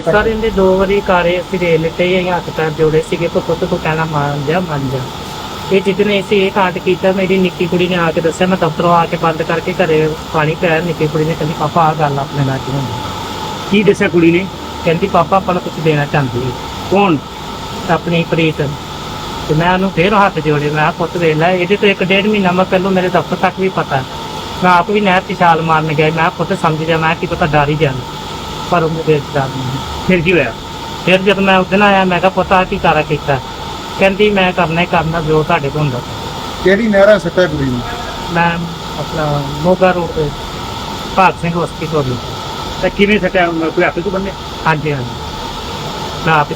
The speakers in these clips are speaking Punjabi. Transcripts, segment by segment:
ਸਰ ਇਹਦੇ ਦੋ ਵਾਰੀ ਕਾਰੇ ਅਸੀਂ ਦੇ ਲਿੱਤੇ ਹੀ ਹੱਥ ਪੈਰ ਜੋੜੇ ਸੀਗੇ ਕੋ ਪੁੱਤ ਕੋ ਕਹਿਣਾ ਮੰਨ ਜਾ ਮੰਨ ਜਾ। ਇਹ ਜਿੱਦਨੇ ਅਸੀਂ ਇਹ ਕਾਂਡ ਕੀਤਾ ਮੇਰੀ ਨਿੱਕੀ ਕੁੜੀ ਨੇ ਆ ਕੇ ਦੱਸਿਆ ਮੈਂ ਦਫ਼ਤਰੋਂ ਆ ਕੇ ਬੰਦ ਕਰਕੇ ਘਰੇ ਪਾਣੀ ਪਿਆ ਨਿੱਕੀ ਕੁੜੀ ਨੇ ਕਹਿੰਦੀ ਪਾਪਾ ਆ ਗੱਲ ਆਪਣੇ ਨਾਲ ਕੀ ਹੁੰਦੀ ਕੀ ਦੱਸਿਆ ਕੁੜੀ ਨੇ? ਕਹਿੰਦੀ ਪਾਪਾ ਆਪਾਂ ਨੂੰ ਕੁਝ ਦੇਣਾ ਚਾਹੁੰਦੀ ਹੈ ਕੌਣ? ਆਪਣੀ ਪ੍ਰੀਤ। ਤੇ ਮੈਂ ਉਹਨੂੰ ਫੇਰ ਹੱਥ ਜੋੜੇ ਮੈਂ ਕਿਹਾ, ਪੁੱਤ ਵੇਖ ਲੈ ਇਹਦੇ ਤੋਂ ਇੱਕ ਡੇਢ ਮਹੀਨਾ ਮੈਂ ਪਹਿਲੋਂ ਮੇਰੇ ਦਫ਼ਤਰ ਤੱਕ ਵੀ ਪਤਾ। ਮੈਂ ਆਪ ਵੀ ਨਹਿਰ 'ਚ ਛਾਲ ਮਾਰਨ ਗਿਆ ਮੈਂ ਕਿਹਾ, ਪੁੱਤ ਸਮਝ ਜਾ ਮੈਂ ਕੀ ਪਤਾ ਡਰ ਹੀ ਜਾਣਾ। ਪਰ ਉਹਨੂੰ ਦੇਖ ਡਰ ਨਹੀਂ ਫਿਰ ਕੀ ਹੋਇਆ? ਫਿਰ ਜਦ ਮੈਂ ਉਦਣ ਆਇਆ ਮੈਂ ਕਿਹਾ ਪਤਾ ਕੀ ਕਾਰਾ ਕੀਤਾ? ਕਹਿੰਦੀ ਮੈਂ ਕਰਨਾ ਹੀ ਕਰਨਾ ਜੋ ਤੁਹਾਡੇ ਕੋਲ ਹੁੰਦਾ ਕਿਹੜੀ ਨਹਿਰਾ ਸੱਟਾ ਕੁੜੀ ਨੂੰ? ਮੈਂ ਆਪਣਾ ਮੋਗਾ ਰੋਡ ਤੇ ਭਾਗ ਸਿੰਘ ਹਸਪੀਟਲ ਤਾਂ ਕਿਵੇਂ ਸੱਟਿਆ ਕੋਈ ਹੱਥ ਤੋਂ ਬੰਨੇ ਹਾਂਜੀ ਹਾਂਜੀ। ਮੈਂ ਆਪ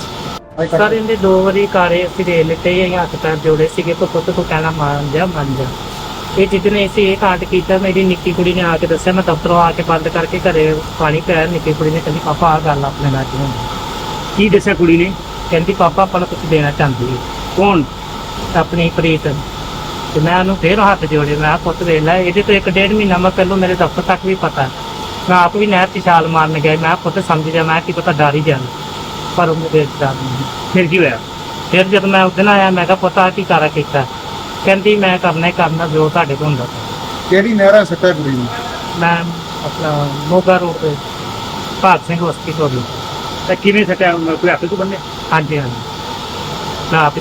ਸਰ ਇਹਦੇ ਦੋ ਵਾਰੀ ਕਾਰੇ ਅਸੀਂ ਦੇ ਲਿੱਤੇ ਹੀ ਹੱਥ ਪੈਰ ਜੋੜੇ ਸੀਗੇ ਕੋ ਪੁੱਤ ਕੋ ਕਹਿਣਾ ਮੰਨ ਜਾ ਮੰਨ ਜਾ। ਇਹ ਜਿੱਦਨੇ ਅਸੀਂ ਇਹ ਕਾਂਡ ਕੀਤਾ ਮੇਰੀ ਨਿੱਕੀ ਕੁੜੀ ਨੇ ਆ ਕੇ ਦੱਸਿਆ ਮੈਂ ਦਫ਼ਤਰੋਂ ਆ ਕੇ ਬੰਦ ਕਰਕੇ ਘਰੇ ਪਾਣੀ ਪਿਆ ਨਿੱਕੀ ਕੁੜੀ ਨੇ ਕਹਿੰਦੀ ਪਾਪਾ ਆ ਗੱਲ ਆਪਣੇ ਨਾਲ ਕੀ ਹੁੰਦੀ ਕੀ ਦੱਸਿਆ ਕੁੜੀ ਨੇ? ਕਹਿੰਦੀ ਪਾਪਾ ਆਪਾਂ ਨੂੰ ਕੁਝ ਦੇਣਾ ਚਾਹੁੰਦੀ ਹੈ ਕੌਣ? ਆਪਣੀ ਪ੍ਰੀਤ। ਤੇ ਮੈਂ ਉਹਨੂੰ ਫੇਰ ਹੱਥ ਜੋੜੇ ਮੈਂ ਪੁੱਤ ਵੇਖ ਲੈ ਇਹਦੇ ਤੋਂ ਇੱਕ ਡੇਢ ਮਹੀਨਾ ਮੈਂ ਪਹਿਲੋਂ ਮੇਰੇ ਦਫ਼ਤਰ ਤੱਕ ਵੀ ਪਤਾ। ਮੈਂ ਆਪ ਵੀ ਨਹਿਰ 'ਚ ਛਾਲ ਮਾਰਨ ਗਿਆ ਮੈਂ ਪੁੱਤ ਸਮਝ ਜਾ ਮੈਂ ਕੀ ਪਤਾ ਡਰ ਹੀ ਜਾਣਾ। ਪਰ ਦੇਖ ਡਰ ਨਹੀਂ। ਫਿਰ ਕੀ ਹੋਇਆ? ਫਿਰ ਜਦ ਮੈਂ ਉਦਣ ਆਇਆ ਮੈਂ ਕਿਹਾ ਪਤਾ ਕੀ ਕਾਰਾ ਕੀਤਾ? ਕਹਿੰਦੀ ਮੈਂ ਕਰਨਾ ਹੀ ਕਰਨਾ ਜੋ ਤੁਹਾਡੇ ਕੋਲ ਹੁੰਦਾ ਕਿਹੜੀ ਨਹਿਰਾ ਸੱਟਾ ਕੁੜੀ ਨੂੰ? ਮੈਂ ਆਪਣਾ ਮੋਗਾ ਰੋਡ ਤੇ ਭਾਗ ਸਿੰਘ ਹਸਪੀਟਲ ਤਾਂ। ਕਿਵੇਂ ਸੱਟਿਆ? ਕੋਈ ਹੱਥ ਤੋਂ ਬੰਨੇ ਹਾਂਜੀ ਹਾਂਜੀ। ਮੈਂ ਆਪ